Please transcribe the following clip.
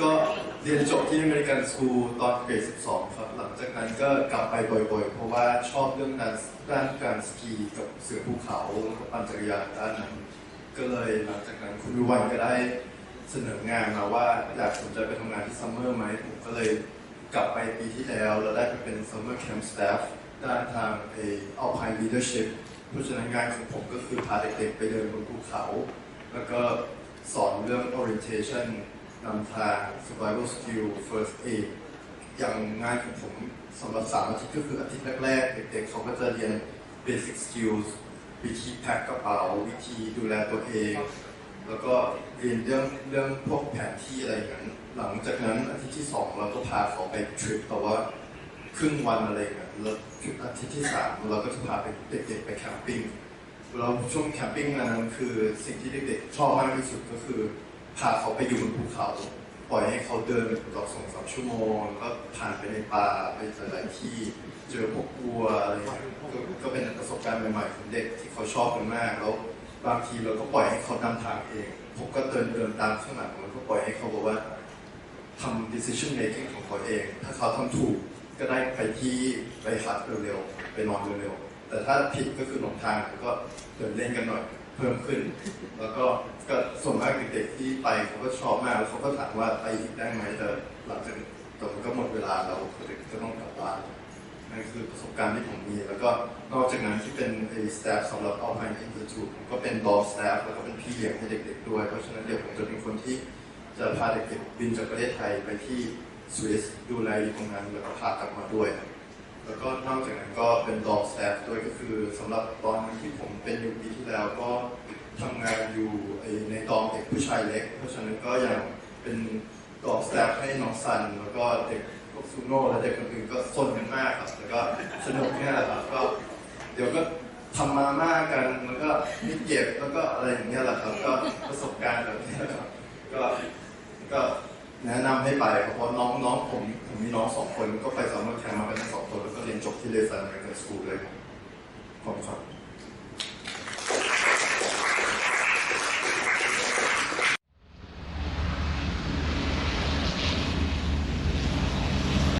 ก็เรียนจบที่อเมริกันสคูลตอนเกรด12 ครับ หลังจากนั้นก็กลับไปบ่อยๆ เพราะว่าชอบเรื่องด้านด้านการสกีกับเสือภูเขาแล้วก็ปั่นจักรยานด้านนั้น ก็เลยหลังจากนั้นคุณวิวันก็ได้เสนองานมาว่าอยากสนใจไปทำงานที่ซัมเมอร์ไหมผมก็เลยกลับไปปีที่แล้วแล้วได้ไปเป็นซัมเมอร์แคมป์สตาฟด้านทางเอ Alpine Leadership เพราะฉะนั้นงานของผมก็คือพาเด็กๆไปเดินบนภูเขา แล้วก็สอนเรื่อง orientation นำทาง survival skill first aid อย่างงานของผมสำหรับสามอาทิตย์ก็คืออาทิตย์แรกๆ เด็กๆเขาก็จะเรียน basic skills วิธีแพ็คกระเป๋า วิธีดูแลตัวเอง แล้วก็เรียนเรื่องเรื่องพวกแผนที่อะไรอย่างนั้นหลังจากนั้นอาทิตย์ที่สองเราก็พาเขาไปทริปแต่ว่าครึ่งวันอะไรอย่างเงี้ยแล้วอาทิตย์ที่สามเราก็จะพาไปเด็กๆไปแคมปิ้งเราช่วงแคมปิ้งนั้นคือสิ่งที่เด็กๆชอบมากที่สุดก็คือ พาเขาไปอยู่บนภูเขา ปล่อยให้เขาเดินต่อสองสามชั่วโมงแล้วก็ผ่านไปในป่าไปหลายๆที่ เจอพวกวัวอะไรอย่างเงี้ยก็ก็เป็นประสบการณ์ใหม่ๆของเด็กที่เขาชอบกันมากแล้วบางทีเราก็ปล่อยให้เขานำทางเอง ผมก็เดินเดินตามข้างหลังแล้วก็ปล่อยให้เขาบอกว่าทำ decision making ของเขาเอง ถ้าเขาทำถูกก็ได้ไปที่ไปหัดเร็วๆ ไปนอนเร็วๆ แต่ถ้าผิดก็คือหลงทางก็เดินเล่นกันหน่อยเพิ่มขึ้น แล้วก็ก็ส่วนมากเด็กๆที่ไปเขาก็ชอบมากแล้วเขาก็ถามว่าไปอีกได้ไหมแต่หลังจากแต่มันก็หมดเวลาแล้วเด็กก็ต้องกลับบ้านนั่นคือประสบการณ์ที่ผมมี แล้วก็นอกจากนั้นที่เป็นไอ้ staff สำหรับ Alpine Institute ผมก็เป็น dog staff แล้วก็เป็นพี่เลี้ยงให้เด็กๆด้วย เพราะฉะนั้นเดี๋ยวผมจะเป็นคนที่จะพาเด็กๆบินจากประเทศไทยไปที่สวิสดูแลอยู่ตรงนั้นแล้วก็พากลับมาด้วย แล้วก็นอกจากนั้นก็เป็นดอกแตฟด้วยก็คือสำหรับตอนที่ผมเป็นอยู่ปีที่แล้วก็ทำงานอยู่ในกองเด็กผู้ชายเล็ก เพราะฉะนั้นก็ยังเป็นดอกแตฟให้น้องซัน แล้วก็เด็กพวกซูโน่และเด็กคนอื่นก็สนกันมากครับแล้วก็สนุกเนี่แหละครับก็เดี๋ยวก็ทำมาม่ากันแล้วก็มีเก็บแล้วก็อะไรอย่างเงี้ยแหละครับ ก็ประสบการณ์แบบนี้ครับก็ก็แนะนำให้ไปเพราะน้องน้องผม มีน้องสองคนก็ไปซัมเมอร์แคมป์มาเป็นทั้งสองคนแล้วก็เรียนจบที่เลสันอเมริกันสคูลเลยครับขอบคุณครับ